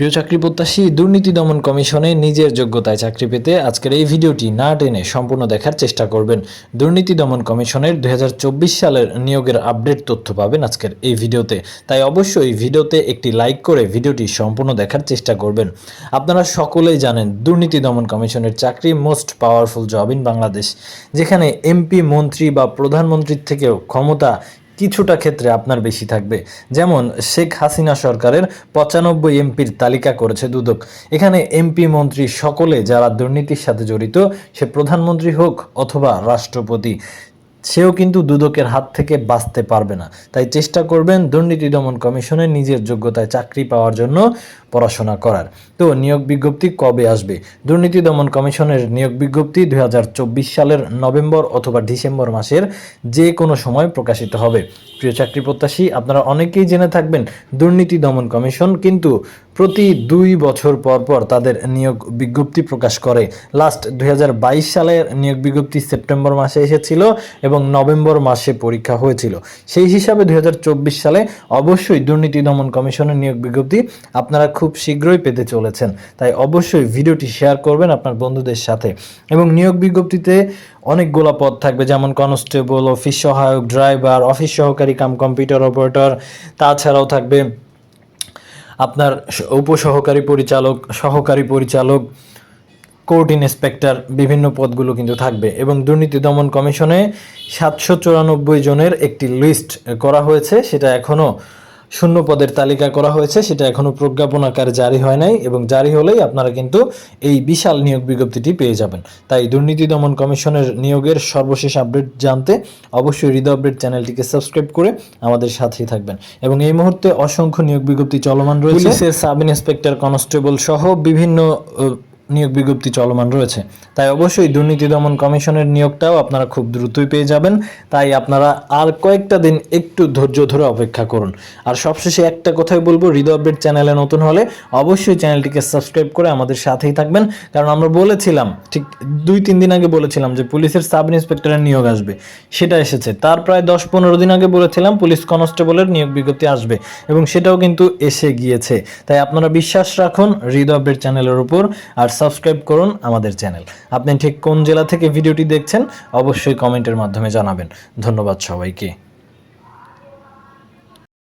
প্রিয় চাকরি প্রত্যাশী, দুর্নীতি দমন কমিশনে নিজের যোগ্যতায় চাকরি পেতে আজকের এই ভিডিওটি না টেনে সম্পূর্ণ দেখার চেষ্টা করবেন। দুর্নীতি দমন কমিশনের দুই সালের নিয়োগের আপডেট তথ্য পাবেন আজকের এই ভিডিওতে। তাই অবশ্যই ভিডিওতে একটি লাইক করে ভিডিওটি সম্পূর্ণ দেখার চেষ্টা করবেন। আপনারা সকলেই জানেন, দুর্নীতি দমন কমিশনের চাকরি most powerful job in Bangladesh, যেখানে এমপি, মন্ত্রী বা প্রধানমন্ত্রীর থেকেও ক্ষমতা কিছুটা ক্ষেত্রে আপনার বেশি থাকবে। যেমন শেখ হাসিনা সরকারের পঁচানব্বই এমপির তালিকা করেছে দুদক। এখানে এমপি মন্ত্রী সকলে যারা দুর্নীতির সাথে জড়িত, সে প্রধানমন্ত্রী হোক অথবা রাষ্ট্রপতি। সেও কিন্তু দুদকের হাত থেকে বাঁচতে পারবে না। তাই চেষ্টা করবেন দুর্নীতি দমন কমিশনে নিজের যোগ্যতায় চাকরি পাওয়ার জন্য পড়াশোনা করার। তো নিয়োগ বিজ্ঞপ্তি কবে আসবে? দুর্নীতি দমন কমিশনের নিয়োগ বিজ্ঞপ্তি দুই হাজার চব্বিশ সালের নভেম্বর অথবা ডিসেম্বর মাসের যে কোনো সময় প্রকাশিত হবে। প্রিয় চাকরি প্রত্যাশী, আপনারা অনেকেই জেনে থাকবেন, দুর্নীতি দমন কমিশন কিন্তু প্রতি দুই বছর পর পর তাদের নিয়োগ বিজ্ঞপ্তি প্রকাশ করে। লাস্ট দু হাজার বাইশ সালের নিয়োগ বিজ্ঞপ্তি সেপ্টেম্বর মাসে এসেছিল এবং নভেম্বর মাসে পরীক্ষা হয়েছিল। সেই হিসাবে দু হাজার চব্বিশ সালে অবশ্যই দুর্নীতি দমন কমিশনের নিয়োগ বিজ্ঞপ্তি আপনারা খুব শীঘ্রই পেতে চলেছেন। তাই অবশ্যই ভিডিওটি শেয়ার করবেন আপনার বন্ধুদের সাথে। এবং নিয়োগ বিজ্ঞপ্তিতে অনেকগুলো পদ থাকবে, যেমন কনস্টেবল, অফিস সহায়ক, ড্রাইভার, অফিস সহকারী কাম কম্পিউটার অপারেটর, তাছাড়াও থাকবে আপনার উপসহকারী পরিচালক, সহকারী পরিচালক কোর্ট ইন্সপেক্টর বিভিন্ন পদগুলো কিন্তু থাকবে এবং দুর্নীতি দমন কমিশনে সাতশো চুরানব্বই জনের একটি লিস্ট করা হয়েছে। সেটা এখনও শূন্য পদের তালিকা করা হয়েছে, সেটা এখনও প্রজ্ঞাপন আকারে জারি হয় নাই এবং জারি হলেই আপনারা কিন্তু এই বিশাল নিয়োগ বিজ্ঞপ্তিটি পেয়ে যাবেন। তাই দুর্নীতি দমন কমিশনের নিয়োগের সর্বশেষ আপডেট জানতে অবশ্যই হৃদয় আপডেট চ্যানেলটিকে সাবস্ক্রাইব করে আমাদের সাথেই থাকবেন। এবং এই মুহূর্তে অসংখ্য নিয়োগ বিজ্ঞপ্তি চলমান রয়েছে। সাব ইন্সপেক্টর কনস্টেবল সহ বিভিন্ন নিয়োগ বিজ্ঞপ্তি চলমান রয়েছে। তাই অবশ্যই দুর্নীতি দমন কমিশনের নিয়োগটাও আপনারা খুব দ্রুতই পেয়ে যাবেন। তাই আপনারা আর কয়েকটা দিন একটু ধৈর্য ধরে অপেক্ষা করুন। আর সবশেষে একটা কথাই বলব, হৃদয় আপডেট চ্যানেলে নতুন হলে অবশ্যই চ্যানেলটিকে সাবস্ক্রাইব করে আমাদের সাথেই থাকবেন। কারণ আমরা বলেছিলাম, ঠিক দুই তিন দিন আগে বলেছিলাম যে পুলিশের সাব ইন্সপেক্টরের নিয়োগ আসবে। সেটা এসেছে। তার প্রায় দশ পনেরো দিন আগে বলেছিলাম পুলিশ কনস্টেবলের নিয়োগ বিজ্ঞপ্তি আসবে এবং সেটাও কিন্তু এসে গিয়েছে। তাই আপনারা বিশ্বাস রাখুন, হৃদয় আপডেট চ্যানেলের উপর। আর সাবস্ক্রাইব করুন আমাদের চ্যানেল। আপনি ঠিক কোন জেলা থেকে ভিডিওটি দেখছেন, অবশ্যই কমেন্টের মাধ্যমে জানাবেন। ধন্যবাদ সবাইকে।